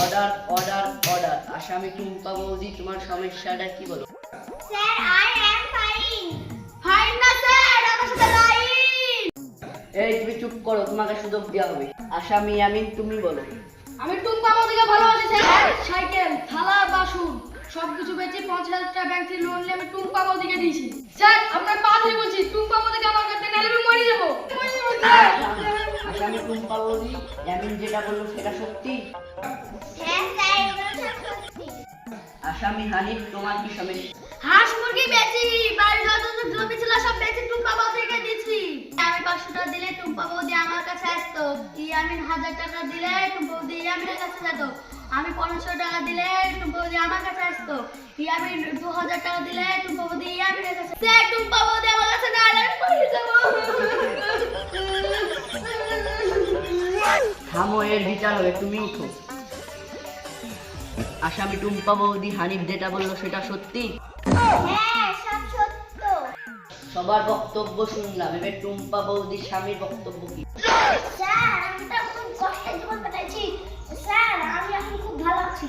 Order order order আসামি টুম্পা বৌদি তোমার সমস্যাটা কি বলো? Sir I am fine fine না স্যার আমার সাথে লাইন এই তুমি চুপ করো তোমাকে সুযোগ দেওয়া হবে। আসামি আমিন তুমি বলো। আমি টুম্পা মোদিকে ভালোবাসি স্যার সাইকেল থালা বাসন সবকিছু বেচে পঞ্চাশ হাজার টাকা ব্যাংক থেকে লোন নিয়ে আমি টুম্পা মোদিকে দিয়েছি স্যার আপনার পা ধরে বলছি টুম্পা মোদিকে আমার কাছে নাহলে আমি মরে যাব মরে যাব, স্যার। আসামি টুম্পা বৌদি আমিন যেটা বলল সেটা সত্যি? হ্যাঁ আসামি হানিফ তোমার কি সমস্যা হাঁস মুরগি বেচি বাড়ির যত জমি ছিল সব বেচি টুম্পা বৌদিকে দিচ্ছি আমি পাঁচশো টাকা দিলে টুম্পা বৌদি আমার কাছে আসতো। ইয়ামিন হাজার টাকা দিলে টুম্পা বৌদি ইয়ামিনের কাছে যেত। আমি পনেরোশো টাকা দিলে টুম্পা বৌদি আমার কাছে আসতো। ইয়ামিন দু হাজার টাকা দিলে টুম্পা বৌদি ইয়ামিনের কাছে টুম্পা থামো এর বিচার হবে তুমি উঠো। আসামি টুম্পা বৌদি হানিফ যেটা বলল সেটা সত্যি? হ্যাঁ সবার বক্তব্য শুনলাম এবার টুম্পা বৌদির স্বামীর বক্তব্য কি? স্যার আমি তো খুব কষ্টে জীবন কাটাইছি স্যার আমি এখন খুব ভালো আছি।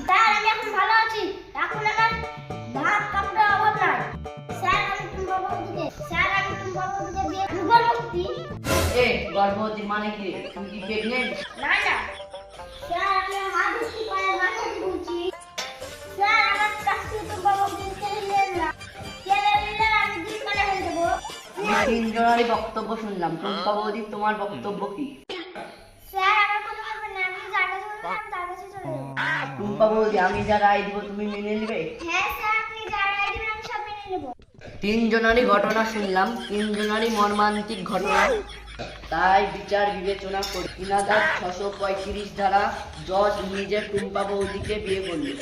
এ গর্ভবতী মানে কি? তুমি প্রেগনেন্ট না না। তিনজনেরই বক্তব্য শুনলাম। টুম্পা তোমার বক্তব্য কি? বৌদি আমি যা রায় দিব তুমি মেনে নেবে? হ্যাঁ তিনজনারই ঘটনা শুনলাম, তিনজনারই মর্মান্তিক ঘটনা। তাই বিচার বিবেচনা করে তিন হাজার ছশো পঁয়ত্রিশ ধারা জজ নিজের টুম্পা বৌদিকে বিয়ে করলেন।